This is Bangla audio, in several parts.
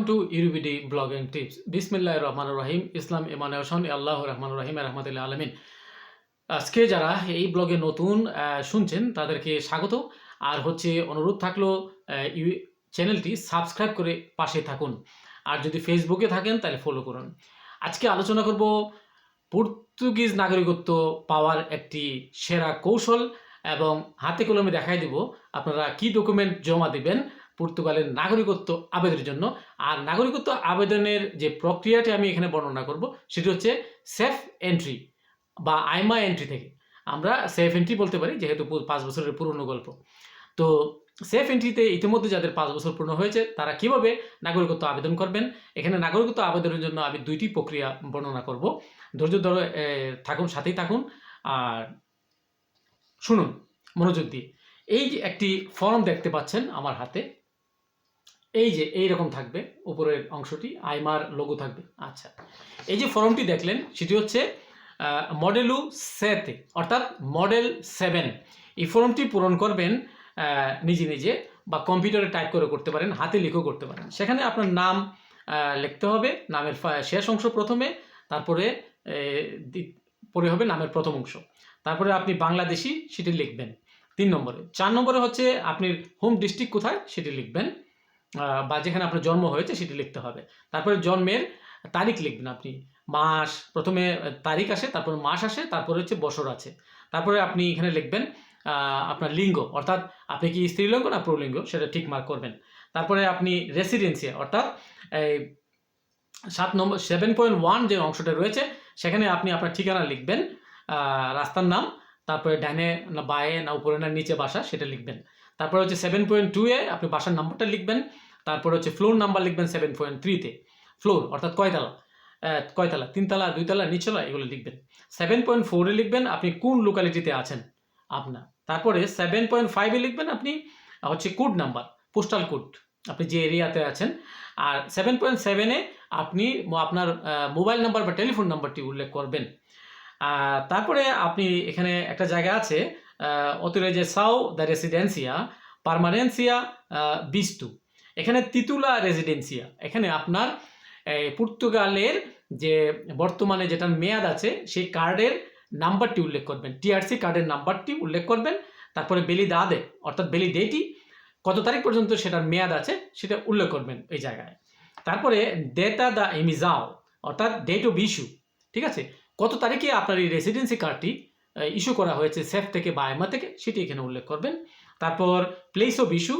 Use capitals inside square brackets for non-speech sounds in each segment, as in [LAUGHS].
Welcome to UBD blogging tips বিসমিল্লাহ রহমান রহিম ইসলাম ইমান হোসেন আল্লাহ রহমান রহিম রহমতুল্লাহ আলমিন আজকে যারা এই ব্লগে নতুন শুনছেন, তাদেরকে স্বাগত। আর হচ্ছে অনুরোধ থাকল চ্যানেলটি সাবস্ক্রাইব করে পাশে থাকুন। আর যদি ফেসবুকে থাকেন, তাহলে ফলো করুন। আজকে আলোচনা করব পর্তুগিজ নাগরিকত্ব পাওয়ার একটি সেরা কৌশল এবং হাতে কলমে দেখাই দিব আপনারা কি ডকুমেন্ট জমা দিবেন পর্তুগালের নাগরিকত্ব আবেদনের জন্য। আর নাগরিকত্ব আবেদনের যে প্রক্রিয়াটি আমি এখানে বর্ণনা করব, সেটি হচ্ছে সেফ এন্ট্রি বা আইমা এন্ট্রি থেকে। আমরা সেফ এন্ট্রি বলতে পারি, যেহেতু পাঁচ বছরের পুরনো গল্প। তো সেফ এন্ট্রিতে ইতিমধ্যে যাদের পাঁচ বছর পূর্ণ হয়েছে, তারা কীভাবে নাগরিকত্ব আবেদন করবেন? এখানে নাগরিকত্ব আবেদনের জন্য আমি দুইটি প্রক্রিয়া বর্ণনা করব। ধৈর্য ধরে থাকুন, সাথেই থাকুন। আর শুনুন, মনোযোগ দিয়ে। এই একটি ফর্ম দেখতে পাচ্ছেন আমার হাতে এই যে এই রকম থাকবে, উপরের অংশটি, আইমার লোগো থাকবে। আচ্ছা এই যে ফর্মটি দেখলেন, সেটি হচ্ছে মডেলু সেতে অর্থাৎ মডেল সেভেন এই ফর্মটি পূরণ করবেন নিজে নিজে বা কম্পিউটারে টাইপ করে করতে পারেন, হাতে লিখেও করতে পারেন। সেখানে আপনার নাম লিখতে হবে, নামের শেষ অংশ প্রথমে, তারপরে পরে হবে নামের প্রথম অংশ। তারপরে আপনি বাংলাদেশি, সেটি লিখবেন। তিন নম্বরে। চার নম্বরে হচ্ছে আপনি হোম ডিস্ট্রিক্ট কোথায়, সেটি লিখবেন। বা যেখানে আপনার জন্ম হয়েছে সেটি লিখতে হবে। তারপরে জন্মের তারিখ লিখবেন আপনি। মাস, প্রথমে তারিখ আসে, তারপর মাস আসে, তারপরে হচ্ছে বছর আছে। তারপরে আপনি এখানে লিখবেন আপনার লিঙ্গ। অর্থাৎ আপনি কি স্ত্রীলিঙ্গ না প্রলিঙ্গ, সেটা ঠিক মার্ক করবেন। তারপরে আপনি রেসিডেন্সি অর্থাৎ এই সাত নম্বর সেভেন পয়েন্ট ওয়ান যে অংশটা রয়েছে, সেখানে আপনি আপনার ঠিকানা লিখবেন রাস্তার নাম, তারপরে ডানে না বায়ে না উপরে না নিচে বাসা, সেটা লিখবেন। তারপরে হচ্ছে সেভেন পয়েন্ট টু এ আপনি বাসার নাম্বারটা লিখবেন, তারপরে হচ্ছে ফ্লোর নাম্বার লিখবেন সেভেন পয়েন্ট থ্রিতে ফ্লোর অর্থাৎ কয়তলা। কয়তলা? তিনতলা, দুইতলা, নিচতলা, এগুলো লিখবেন। সেভেন পয়েন্ট ফোরে লিখবেন আপনি কোন লোকালিটিতে আছেন? আপনার। তারপরে সেভেন পয়েন্ট ফাইভে লিখবেন আপনি, হচ্ছে কোড নাম্বার পোস্টাল কোড আপনি যে এরিয়াতে আছেন। আর সেভেন পয়েন্ট সেভেনে আপনি আপনার মোবাইল নাম্বার বা টেলিফোন নাম্বারটি উল্লেখ করবেন। তারপরে আপনি এখানে একটা জায়গা আছে অতিরে সাও, দ্য রেসিডেন্সিয়া, পারমানেন্সিয়া বিস্তু। এখানে তিতুলা রেসিডেন্সিয়া। এখানে আপনার পর্তুগালের যে বর্তমানে যেটার মেয়াদ আছে, সেই কার্ডের নাম্বারটি উল্লেখ করবেন। টিআরসি কার্ডের নাম্বারটি উল্লেখ করবেন। তারপরে বেলি দাদে অর্থাৎ বেলি ডেটি কত তারিখ পর্যন্ত সেটার মেয়াদ আছে, সেটা উল্লেখ করবেন এই জায়গায়। তারপরে ডেটা দ্য এমিজাও অর্থাৎ ডেট অফ ইস্যু, ঠিক আছে? কত তারিখে আপনার এই রেসিডেন্সি কার্ডটি ইস্যু করা হয়েছে সেফ থেকে বা আইমা থেকে, সেটি এখানে উল্লেখ করবেন। তারপর প্লেস অফ ইস্যু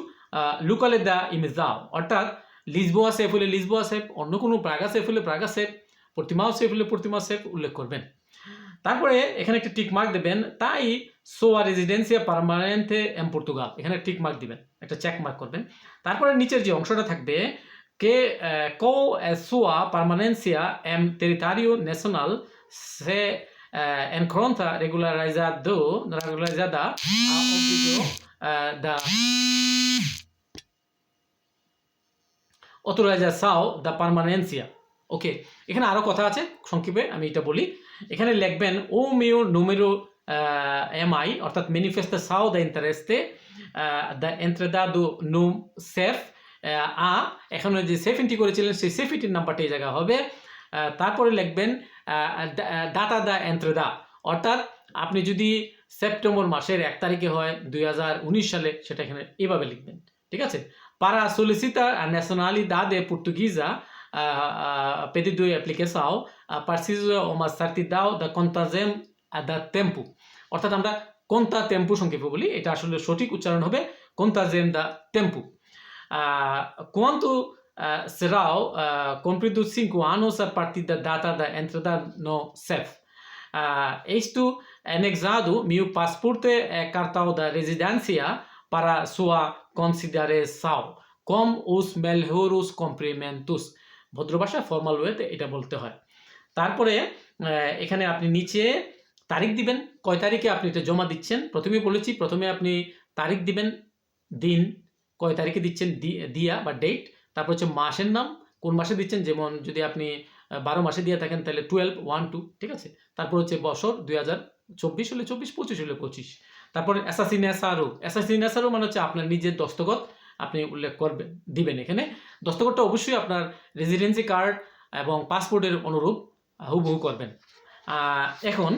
লোকালে দ্য ইমিজাও অর্থাৎ লিসবোয়া সেফ হলে লিসবোয়া সেফ অন্য কোনো প্রাগা সেফ হলে প্রাগা সেফ প্রতিমাও সেফ হলে প্রতিমা সেফ উল্লেখ করবেন। তারপরে এখানে একটা টিক মার্ক দেবেন, তাই সোয়া রেজিডেন্সিয়া পারমানেন্টে এম পর্তুগাল এখানে টিক মার্ক দিবেন, একটা চেক মার্ক করবেন। তারপরে নিচের যে অংশটা থাকবে কে কো সোয়া পারমানেন্সিয়া এম টেরিটারিও ন্যাশনাল সে এনক্রন্তা regularizado regularizada a eh, da autorização da permanência okay এখানে আরও কথা আছে সংক্ষেপে আমি এটা বলি। এখানে লিখবেন ও মিও নুমেরো এমআই অর্থাৎ ম্যানিফেস্টাção da intereste eh, da entrada do no SEF আ এখানে যে সেফ এন্ট্রি করেছিলেন সেই সেফ এন্ট্রির নাম্বারটা এই জায়গায় হবে। তারপরে লিখবেন ডাটা দা এন্ত্রে দা অর্থাৎ আপনি যদি সেপ্টেম্বর মাসের এক তারিখে হয়, দুই হাজার উনিশ সালে, সেটা এখানে এভাবে লিখবেন। ঠিক আছে? পারা সোলিসিতা ন্যাশনালি দা দে পর্তুগিজা পেদি দুই অ্যাপ্লিকেশাও পার্সিজ ওমা সার্তি দাও দ্য কন্তাজেম দ্য টেম্পু অর্থাৎ আমরা কোনতা টেম্পু সংক্ষেপ বলি, এটা আসলে সঠিক উচ্চারণ হবে কোনতা জেম দ্য টেম্পু কোয়ান্তু uh, será uh, cumprido cinco anos a partir da data da entrada no CEF uh, isto anexado meu passaporte e cartão da residência para sua consideração como os melhores cumprimentos ভদ্র ভাষা ফর্মাল ওয়েতে এটা বলতে হয় তারপরে এখানে আপনি নিচে তারিখ দিবেন কয় তারিখে আপনি এটা জমা দিচ্ছেন প্রথমে বলেছি প্রথমে আপনি তারিখ দিবেন দিন কয় তারিখে দিচ্ছেন দিয়া বা ডেট তারপর হচ্ছে মাসের নাম, কোন মাসে দিচ্ছেন? যেমন যদি আপনি বারো মাসে দিয়ে থাকেন, তাহলে টুয়েলভ ওয়ান টু ঠিক আছে? তারপর হচ্ছে বছর দুই হাজার চব্বিশ হলে চব্বিশ, পঁচিশ হলে পঁচিশ। তারপরে অ্যাসাসিনেসারও অ্যাসাসিনেসারও মানে হচ্ছে আপনার নিজের দস্তখত আপনি উল্লেখ করবেন দিবেন এখানে। দস্তখতটা অবশ্যই আপনার রেসিডেন্সি কার্ড এবং পাসপোর্টের অনুরূপ হুবহু করবেন। এখন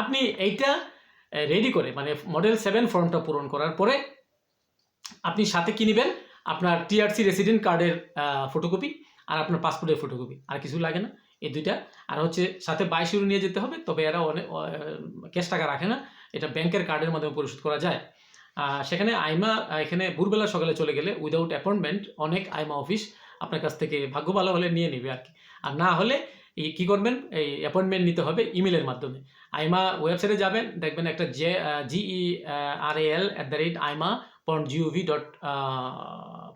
আপনি এইটা রেডি করে মানে মডেল সেভেন ফর্মটা পূরণ করার পরে আপনি সাথে কি নেবেন? আপনার টিআরসি রেসিডেন্ট কার্ডের ফটোকপি আর আপনার পাসপোর্টের ফটোকপি আর কিছু লাগে না, এই দুইটা। আর হচ্ছে সাথে বাইশ ইউরো নিয়ে যেতে হবে, তবে এরা অনেক ক্যাশ টাকা রাখে না, এটা ব্যাংকের কার্ডের মাধ্যমে পরিশোধ করা যায়। সেখানে আইমা এখানে ভোরবেলা সকালে চলে গেলে উইদাউট অ্যাপয়েন্টমেন্ট অনেক আইমা অফিস আপনার কাছ থেকে ভাগ্য ভালো হলে নিয়ে নেবে আর কি। আর না হলে এই কী করবেন, এই অ্যাপয়েন্টমেন্ট নিতে হবে ইমেলের মাধ্যমে। আইমা ওয়েবসাইটে যাবেন, দেখবেন একটা J G R L at the rate আইমা পন্ট জিওভি ডট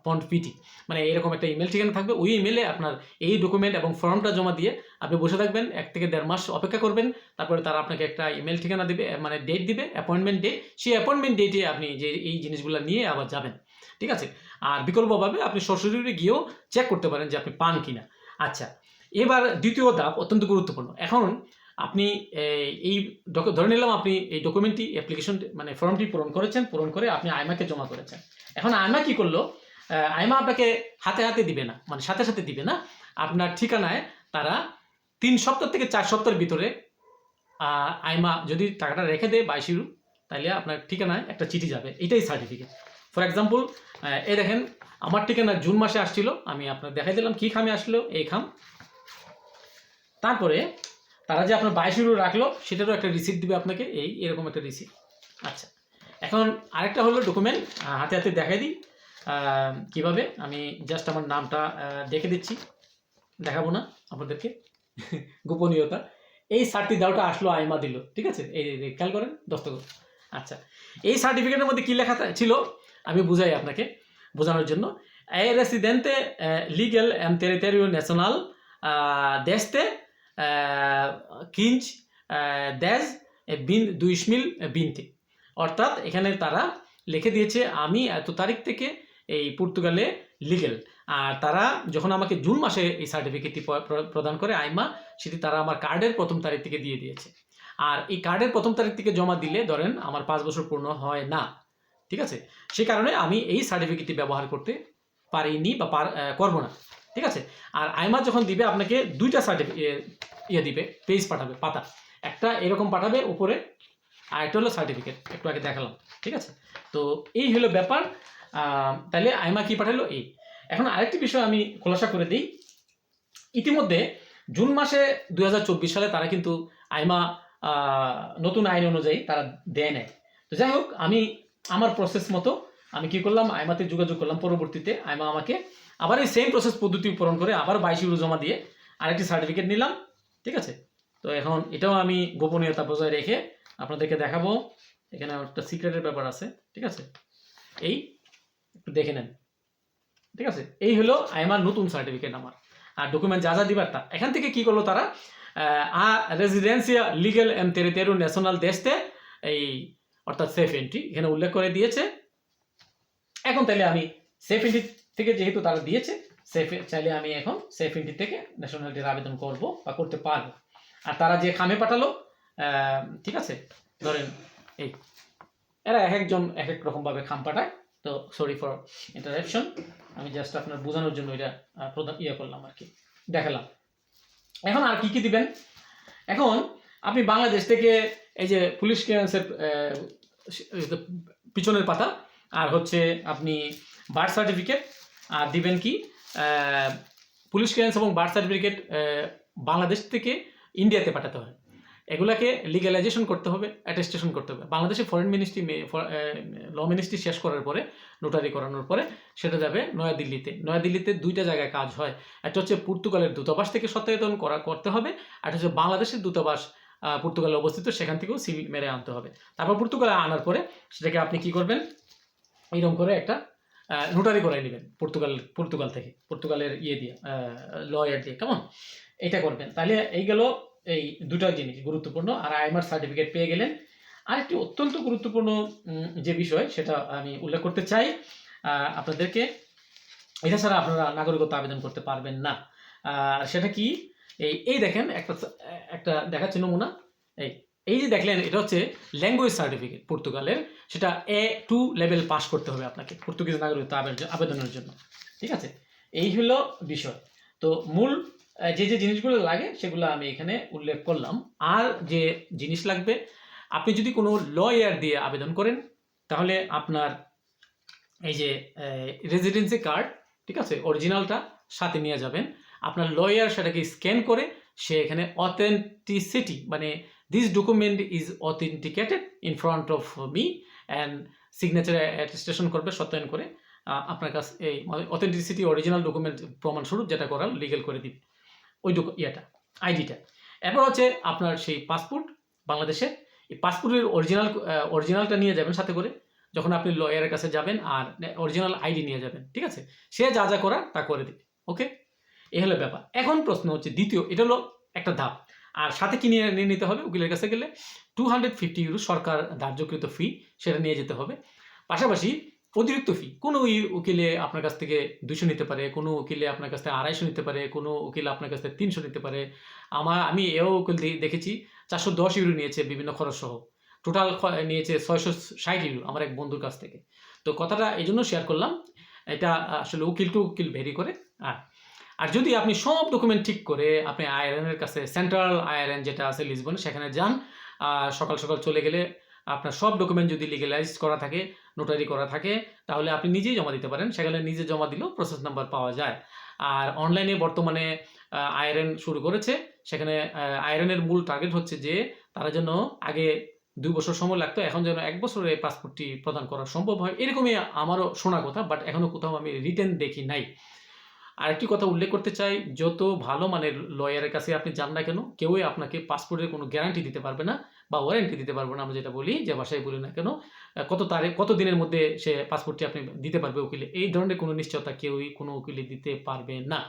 পন্ট পিটি মানে এরকম একটা ইমেল ঠিকানা থাকবে। ওই ইমেলে আপনার এই ডকুমেন্ট এবং ফর্মটা জমা দিয়ে আপনি বসে থাকবেন, এক থেকে দেড় মাস অপেক্ষা করবেন। তারপরে তারা আপনাকে একটা ইমেল ঠিকানা দেবে মানে ডেট দিবে অ্যাপয়েন্টমেন্ট ডেট সেই অ্যাপয়েন্টমেন্ট ডেটে আপনি যে এই জিনিসগুলো নিয়ে আবার যাবেন। ঠিক আছে? আর বিকল্পভাবে আপনি সরাসরি গিয়েও চেক করতে পারেন যে আপনি পান কিনা। আচ্ছা এবার দ্বিতীয় ধাপ অত্যন্ত গুরুত্বপূর্ণ। এখন আপনি এই, ধরে নিলাম আপনি এই ডকুমেন্টটি অ্যাপ্লিকেশন মানে ফর্মটি পূরণ করেছেন পূরণ করে আপনি আইমাকে জমা করেছেন। এখন আইমা কি করল? আইমা আপনাকে হাতে হাতে দিবে না মানে সাথে সাথে দিবে না। আপনার ঠিকানায় তারা তিন সপ্তাহ থেকে চার সপ্তাহের ভিতরে আইমা যদি টাকাটা রেখে দেয় বাইশ ইউরো তাহলে আপনার ঠিকানায় একটা চিঠি যাবে। এটাই সার্টিফিকেট ফর এক্সাম্পল এই দেখেন আমার ঠিকানা জুন মাসে আসছিল আমি আপনার দেখাই দিলাম কি খামে আসলো এই খাম। তারপরে তারা যে আপনার বাইশ ইউরো রাখল, সেটারও একটা রিসিপ্ট দিবে আপনাকে, এই এরকম একটা রিসিপ্ট আচ্ছা এখন আরেকটা হলো ডকুমেন্ট হাতে হাতে দেখাই দিই। কীভাবে? আমি জাস্ট আমার নামটা দেখে দিচ্ছি। দেখাবো না আপনাদেরকে। [LAUGHS] গোপনীয়তা। এই সার্টি দেওয়াটা আসলো আইমা দিল, ঠিক আছে? এই খেয়াল করেন? দস্তখত আচ্ছা এই সার্টিফিকেটের মধ্যে কী লেখা ছিল? আমি বুঝাই আপনাকে বোঝানোর জন্য। এ রেসিডেন্টে লিগেল এম টেরিটেরিও ন্যাশনাল দেশতে কিঞ্চ দেশ বিন দুইশমিল বিনতে। অর্থাৎ এখানে তারা লিখে দিয়েছে, আমি এত তারিখ থেকে এই পর্তুগালে লিগেল আর তারা যখন আমাকে জুন মাসে এই সার্টিফিকেটটি প্রদান করে, আইমা, সেটি তারা আমার কার্ডের প্রথম তারিখ থেকে দিয়ে দিয়েছে। আর এই কার্ডের প্রথম তারিখ থেকে জমা দিলে, ধরেন, আমার পাঁচ বছর পূর্ণ হয় না। ঠিক আছে? সে কারণে আমি এই সার্টিফিকেটটি ব্যবহার করতে পারিনি বা পার করব না। ঠিক আছে? আর আইমা যখন দিবে, আপনাকে দুইটা সার্টিফিকেট ইয়ে দিবে পেজ পাঠাবে, পাতা। একটা এরকম পাঠাবে উপরে, আর একটা হলো সার্টিফিকেট একটু আগে দেখালাম, ঠিক আছে? তো এই হলো ব্যাপার। তাহলে আইমা কি পাঠালো? এই। এখন আরেকটি বিষয় আমি খোলাসা করে দিই। ইতিমধ্যে জুন মাসে দুই হাজার চব্বিশ সালে তারা কিন্তু আইমা নতুন আইন অনুযায়ী তারা দেয় নেয় তো যাই হোক, আমি আমার প্রসেস মতো আমি কি করলাম? আইমাতে যোগাযোগ করলাম। পরবর্তীতে আইমা আমাকে আবার এই সেম প্রসেস পদ্ধতি পূরণ করে আবার বাইশ ইউরো জমা দিয়ে আরেকটি সার্টিফিকেট নিলাম, ঠিক আছে? তো এখন এটাও আমি গোপনীয়তা বজায় রেখে আপনাদেরকে দেখাবো। এখানে একটা সিক্রেটের ব্যাপার আছে, ঠিক আছে? এই একটু দেখে নেন, ঠিক আছে? এই হলো আইমার নতুন সার্টিফিকেট আমার। আর ডকুমেন্ট যা যা দিবার তা। এখান থেকে কি করল তারা? আ রেজিডেন্সিয়া লিগেল এম তেরু ন্যাশনাল দেশতে এই অর্থাৎ সেফ এন্ট্রি এখানে উল্লেখ করে দিয়েছে। এখন তাহলে আমি সেফ এন্ট্রি থেকে যেহেতু তারা দিয়েছে সেফ চাইলে আমি এখন সেফ এন্ট্রি থেকে ন্যাশনালিটির আবেদন করব বা করতে পারব। আর তারা যে খামে পাঠালো ঠিক আছে? ধরেন এই, এরা এক একজন এক এক রকমভাবে খাম পাঠায়। তো সরি ফর ইন্টারাপশন আমি জাস্ট আপনার বোঝানোর জন্য এটা প্রদান ইয়ে করলাম আর কি। দেখালাম। এখন আর কি কি দিবেন? এখন আপনি বাংলাদেশ থেকে এই যে পুলিশ ক্লিয়ারেন্সের পিছনের পাতা, আর হচ্ছে আপনি বার্থ সার্টিফিকেট আর দিবেন কি পুলিশ ক্লিয়ারেন্স এবং বার্থ সার্টিফিকেট বাংলাদেশ থেকে ইন্ডিয়াতে পাঠাতে হয় এগুলাকে লিগ্যালাইজেশন করতে হবে অ্যাটেস্টেশন করতে হবে। বাংলাদেশে ফরেন মিনিস্ট্রি ল মিনিস্ট্রি শেষ করার পরে নোটারি করানোর পরে সেটা যাবে নয়াদিল্লিতে। নয়াদিল্লিতে দুইটা জায়গায় কাজ হয়। একটা হচ্ছে পর্তুগালের দূতাবাস থেকে সত্যায়তন করা করতে হবে, আর হচ্ছে বাংলাদেশের দূতাবাস পর্তুগালে অবস্থিত, সেখান থেকেও সিল মেরে আনতে হবে। তারপর পর্তুগালে আনার পরে সেটাকে আপনি কি করবেন? এইরকম করে একটা নোটারি করাই নেবেন পর্তুগাল পর্তুগাল থেকে, পর্তুগালের ইয়ে দিয়ে লয়ার দিয়ে, কেমন? এটা করবেন। তাহলে এই গেল এই দুটা জিনিস গুরুত্বপূর্ণ। আর আইমার সার্টিফিকেট পেয়ে গেলেন। আরেকটি অত্যন্ত গুরুত্বপূর্ণ যে বিষয়, সেটা আমি উল্লেখ করতে চাই আপনাদেরকে। এটা ছাড়া আপনারা নাগরিকত্ব আবেদন করতে পারবেন না। আর সেটা কি? এই এই দেখেন, একটা একটা দেখাচ্ছি নমুনা। এই এই যে দেখলেন, এটা হচ্ছে ল্যাঙ্গুয়েজ সার্টিফিকেট পর্তুগালের। সেটা এ টু লেভেল পাস করতে হবে আপনাকে পর্তুগিজ নাগরিকত্ব আবেদন- আবেদনের জন্য। ঠিক আছে? এই হলো বিষয়। তো মূল যে যে জিনিসগুলো লাগে সেগুলো আমি এখানে উল্লেখ করলাম। আর যে জিনিস লাগবে, আপনি যদি কোনো লয়ার দিয়ে আবেদন করেন, তাহলে আপনার এই যে রেজিডেন্সি কার্ড ঠিক আছে? অরিজিনালটা সাথে নিয়ে যাবেন। আপনার লয়ার সেটাকে স্ক্যান করে সে এখানে অথেন্টিসিটি মানে this document is authenticated in front of me and signature attestation করবে সত্যায়ন করে আপনার কাছে এই অথেন্টিসিটি অরিজিনাল ডকুমেন্ট প্রমাণস্বরূপ যেটা করার লিগেল করে দিবে। ওই ডকু ইয়েটা আইডিটা এরপর হচ্ছে আপনার সেই পাসপোর্ট বাংলাদেশের এই পাসপোর্টের অরিজিনাল অরিজিনালটা নিয়ে যাবেন সাথে করে, যখন আপনি লয়ারের কাছে যাবেন আর অরিজিনাল আইডি নিয়ে যাবেন, ঠিক আছে? সে যা যা করার তা করে দিবে ওকে এ হলো ব্যাপার। এখন প্রশ্ন হচ্ছে, দ্বিতীয়, এটা হলো একটা ধাপ। আর সাথে কি নিয়ে নিতে হবে উকিলের কাছে গেলে? টু হান্ড্রেড ফিফটি ইউরো সরকার ধার্যকৃত ফি সেটা নিয়ে যেতে হবে। পাশাপাশি অতিরিক্ত ফি কোনো উকিলে আপনার কাছ থেকে দুশো নিতে পারে, কোনো উকিলে আপনার কাছ থেকে আড়াইশো নিতে পারে, কোনো উকিল আপনার কাছ থেকে তিনশো নিতে পারে। আমার, আমি এও উকিল দেখেছি, চারশো দশ ইউরো নিয়েছে বিভিন্ন খরচ সহ। টোটাল নিয়েছে ছয়শো ষাট ইউরো আমার এক বন্ধুর কাছ থেকে। তো কথাটা এই জন্য শেয়ার করলাম। এটা আসলে উকিল টু উকিল ভেরি করে। আর আর যদি আপনি সব ডকুমেন্ট ঠিক করে আপনি আইআরএনের কাছে সেন্ট্রাল আইআরএন যেটা আছে লিসবনে সেখানে যান সকাল সকাল চলে গেলে আপনার সব ডকুমেন্ট যদি লিগেলাইজ করা থাকে নোটারি করা থাকে, তাহলে আপনি নিজেই জমা দিতে পারেন। সেখানে নিজে জমা দিলেও প্রসেস নাম্বার পাওয়া যায়। আর অনলাইনে বর্তমানে আয়রন শুরু করেছে। সেখানে আয়রনের মূল টার্গেট হচ্ছে যে তারা যেন আগে দুই বছর সময় লাগতো, এখন যেন এক বছরে পাসপোর্টটি প্রদান করা সম্ভব হয়। এরকমই আমারও শোনা কথা বাট এখনও কোথাও আমি রিটেন দেখি নাই। আরেকটি কথা উল্লেখ করতে চাই, যত ভালো মানের লয়ারের কাছে আপনি যান না কেন, কেউই আপনাকে পাসপোর্টের কোনো গ্যারান্টি দিতে পারবে না বা ওয়ারেন্টি দিতে পারবে না, আমরা যেটা বলি, যে ভাষায় বলি না কেন, কত তারিখ, কত দিনের মধ্যে সে পাসপোর্টটি আপনি দিতে পারবে উকিলে, এই ধরনের কোনো নিশ্চয়তা কেউই কোনো উকিলে দিতে পারবে না।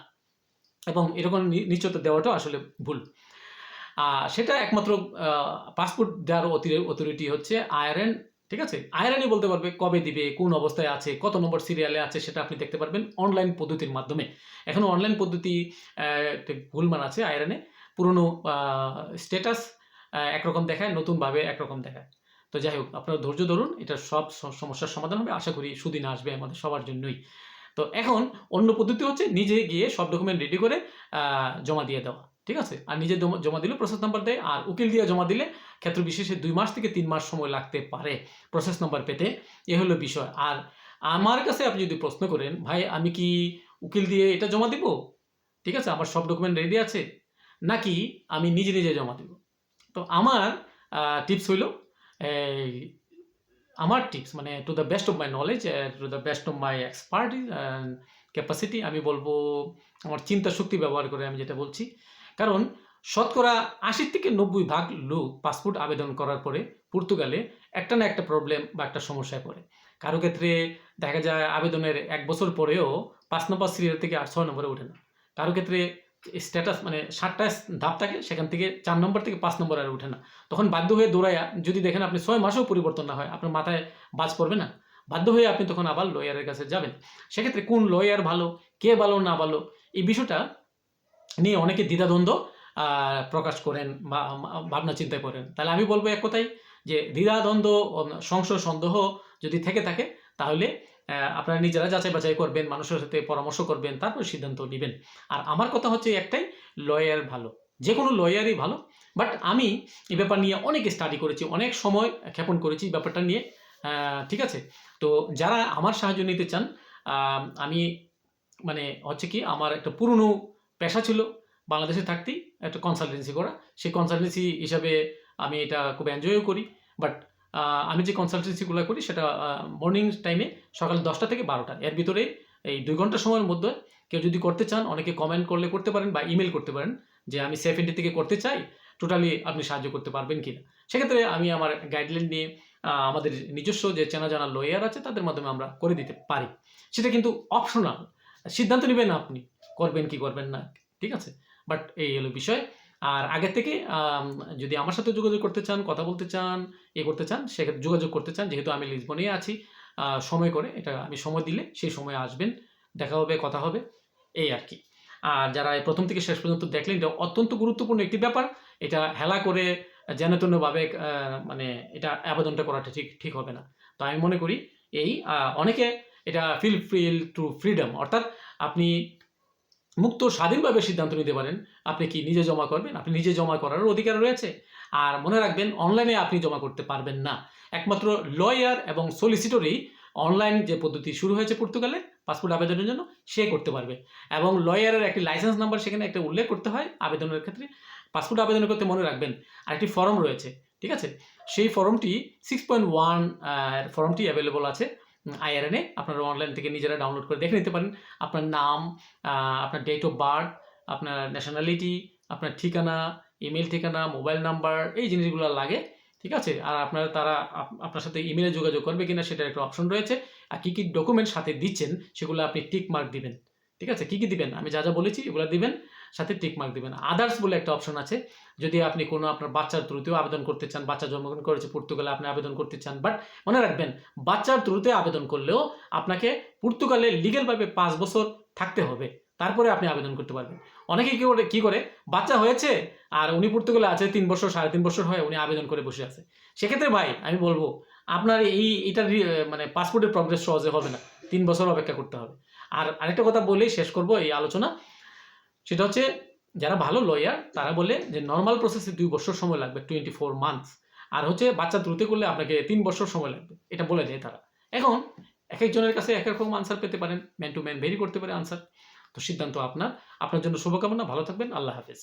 এবং এরকম নিশ্চয়তা দেওয়াটাও আসলে ভুল। সেটা একমাত্র পাসপোর্ট দেওয়ার অথরিটি হচ্ছে আয়ারএন ঠিক আছে? আয়ারএনই বলতে পারবে কবে দিবে, কোন অবস্থায় আছে, কত নম্বর সিরিয়ালে আছে সেটা আপনি দেখতে পারবেন অনলাইন পদ্ধতির মাধ্যমে। এখনও অনলাইন পদ্ধতি ভুলমান আছে আয়রানে। পুরনো স্ট্যাটাস একরকম দেখায়, নতুনভাবে একরকম দেখায়। তো যাই হোক, আপনারা ধৈর্য ধরুন, এটা সব সমস্যার সমাধান হবে। আশা করি সুদিন আসবে আমাদের সবার জন্যই। তো এখন অন্য পদ্ধতি হচ্ছে নিজে গিয়ে সব ডকুমেন্ট রেডি করে জমা দিয়ে দেওয়া। ঠিক আছে? আর নিজে জমা- দিলে প্রসেস নাম্বার দেয়, আর উকিল দিয়ে জমা দিলে ক্ষেত্র বিশেষে দুই মাস থেকে তিন মাস সময় লাগতে পারে। প্রসেস নাম্বার পেতে। এ হলো বিষয়। আর আমার কাছে আপনি যদি প্রশ্ন করেন, ভাই, আমি কি উকিল দিয়ে এটা জমা দিব? ঠিক আছে, আমার সব ডকুমেন্ট রেডি আছে। নাকি আমি নিজে নিজে জমা দিব? তো আমার টিপস হইল আমার টিপস মানে to the best of my knowledge to the best of my expertise and capacity আমি বলব আমার চিন্তা শক্তি ব্যবহার করে আমি যেটা বলছি। কারণ শতকরা আশি থেকে নব্বই ভাগ লোক পাসপোর্ট আবেদন করার পরে পর্তুগালে একটা না একটা প্রবলেম বা একটা সমস্যায় পড়ে। কারও ক্ষেত্রে দেখা যায় আবেদনের এক বছর পরেও পাঁচ নম্বর সিরিয়াল থেকে আর ছয় নম্বরে ওঠে না। কারও ক্ষেত্রে স্ট্যাটাস মানে ষাটটা ধাপ থাকে, সেখান থেকে চার নম্বর থেকে পাঁচ নম্বর আর ওঠে না। তখন বাধ্য হয়ে দৌড়াইয়া যদি দেখেন আপনি ছয় মাসেও পরিবর্তন না হয়, আপনার মাথায় বাজ পড়বে না। বাধ্য হয়ে আপনি তখন আবার লয়ারের কাছে যাবেন। সেক্ষেত্রে কোন লয়ার ভালো, কে ভালো, না ভালো, এই বিষয়টা নিয়ে অনেকে দ্বিধাদ্বন্দ্ব প্রকাশ করেন বা ভাবনা চিন্তা করেন তাহলে আমি বলব এক কথাই যে দ্বিধাদ্বন্দ্ব সংশয়, সন্দেহ যদি থেকে থাকে, তাহলে আপনারা নিজেরা যাচাই বাছাই করবেন, মানুষের সাথে পরামর্শ করবেন, তারপর সিদ্ধান্ত নেবেন। আর আমার কথা হচ্ছে একটাই, লয়ার ভালো। যে কোনো লয়ারই ভালো। বাট আমি এই ব্যাপার নিয়ে অনেক স্টাডি করেছি, অনেক সময় ক্ষেপণ করেছি ব্যাপারটা নিয়ে ঠিক আছে? তো যারা আমার সাহায্য নিতে চান আমি মানে হচ্ছে কি, আমার একটা পুরনো পেশা ছিল, বাংলাদেশে থাকতেই একটা কনসালটেন্সি করা। সেই কনসালটেন্সি হিসাবে আমি এটা খুব এনজয়ও করি। বাট আমি যে কনসালটেন্সিগুলো করি সেটা মর্নিং টাইমে সকাল দশটা থেকে বারোটা। এর ভিতরে এই দুই ঘণ্টা সময়ের মধ্যে কেউ যদি করতে চান, অনেকে কমেন্ট করলে করতে পারেন বা ইমেল করতে পারেন যে আমি সেফ এন্টি থেকে করতে চাই টোটালি আপনি সাহায্য করতে পারবেন কিনা। সেক্ষেত্রে আমি আমার গাইডলাইন নিয়ে আমাদের নিজস্ব যে চেনা জানা লয়ার আছে তাদের মাধ্যমে আমরা করে দিতে পারি। সেটা কিন্তু অপশনাল সিদ্ধান্ত নেবেন আপনি, করবেন কি করবেন না, ঠিক আছে? বাট এই হলো বিষয়। আর আগে থেকে যদি আমার সাথে যোগাযোগ করতে চান, কথা বলতে চান, এ করতে চান, সেক্ষেত্রে যোগাযোগ করতে চান, যেহেতু আমি লিসবনে আছি সময় করে, এটা আমি সময় দিলে সেই সময় আসবেন, দেখা হবে, কথা হবে, এই আর কি। আর যারা প্রথম থেকে শেষ পর্যন্ত দেখলেন, এটা অত্যন্ত গুরুত্বপূর্ণ একটি ব্যাপার, এটা হেলা করে যেনতেনভাবে মানে এটা আবেদনটা করাটা ঠিক ঠিক হবে না। তো আমি মনে করি, এই অনেকে এটা ফিল ফিল টু ফ্রিডম অর্থাৎ আপনি মুক্ত, স্বাধীনভাবে সিদ্ধান্ত নিতে পারেন। আপনি কি নিজে জমা করবেন? আপনি নিজে জমা করার অধিকার রয়েছে। আর মনে রাখবেন, অনলাইনে আপনি জমা করতে পারবেন না। একমাত্র লয়ার এবং সলিসিটরই অনলাইন যে পদ্ধতি শুরু হয়েছে পর্তুগালে পাসপোর্ট আবেদনের জন্য, সে করতে পারবে। এবং লয়ারের একটি লাইসেন্স নাম্বার সেখানে একটা উল্লেখ করতে হয় আবেদনের ক্ষেত্রে। পাসপোর্ট আবেদন করতে মনে রাখবেন, আরেকটি ফর্ম রয়েছে, ঠিক আছে? সেই ফর্মটি সিক্স পয়েন্ট ওয়ান ফর্মটি অ্যাভেলেবল আছে। আইআরএনে আপনারা অনলাইন থেকে নিজেরা ডাউনলোড করে দেখে নিতে পারেন। আপনার নাম আপনার ডেট অফ বার্থ আপনার ন্যাশনালিটি আপনার ঠিকানা ইমেল ঠিকানা মোবাইল নাম্বার এই জিনিসগুলো লাগে, ঠিক আছে? আর আপনারা তারা আপ- আপনার সাথে ইমেলে যোগাযোগ করবে কিনা সেটার একটা অপশন রয়েছে। আর কী কী ডকুমেন্ট সাথে দিচ্ছেন সেগুলো আপনি টিক মার্ক দিবেন, ঠিক আছে? কী কী দিবেন? আমি যা যা বলেছি এগুলো দিবেন। সাথে টিক মার্ক দিবেন। আদার্স বলে একটা অপশন আছে, যদি আপনি কোনো আপনার বাচ্চার থ্রুতেও আবেদন করতে চান, বাচ্চা জন্মগ্রহণ করেছে, পর্তুগালে আপনি আবেদন করতে চান বাট মনে রাখবেন, বাচ্চার থ্রুতে আবেদন করলেও আপনাকে পর্তুগালে লিগেলভাবে পাঁচ বছর থাকতে হবে, তারপরে আপনি আবেদন করতে পারবেন। অনেকে কি করে কি করে, বাচ্চা হয়েছে আর উনি পর্তুগালে আছে, তিন বছর, সাড়ে তিন বছর হয়, উনি আবেদন করে বসে আছে। সেক্ষেত্রে ভাই, আমি বলব, আপনার এই এটার মানে পাসপোর্টের প্রগ্রেস সহজে হবে না, তিন বছর অপেক্ষা করতে হবে। আর আরেকটা কথা বলেই শেষ করব এই আলোচনা। সেটা হচ্ছে যারা ভালো লয়ার তারা বলে যে নর্মাল প্রসেসে দুই বছর সময় লাগবে টোয়েন্টি ফোর মান্থস আর হচ্ছে বাচ্চা দ্রুত করলে আপনাকে তিন বছর সময় লাগবে। এটা বলে দেয় তারা। এখন এক একজনের কাছে এক রকম আনসার পেতে পারেন ম্যান টু ম্যান ভেরি করতে পারে আনসার তো সিদ্ধান্ত আপনার। আপনার জন্য শুভকামনা, ভালো থাকবেন, আল্লাহ হাফেজ।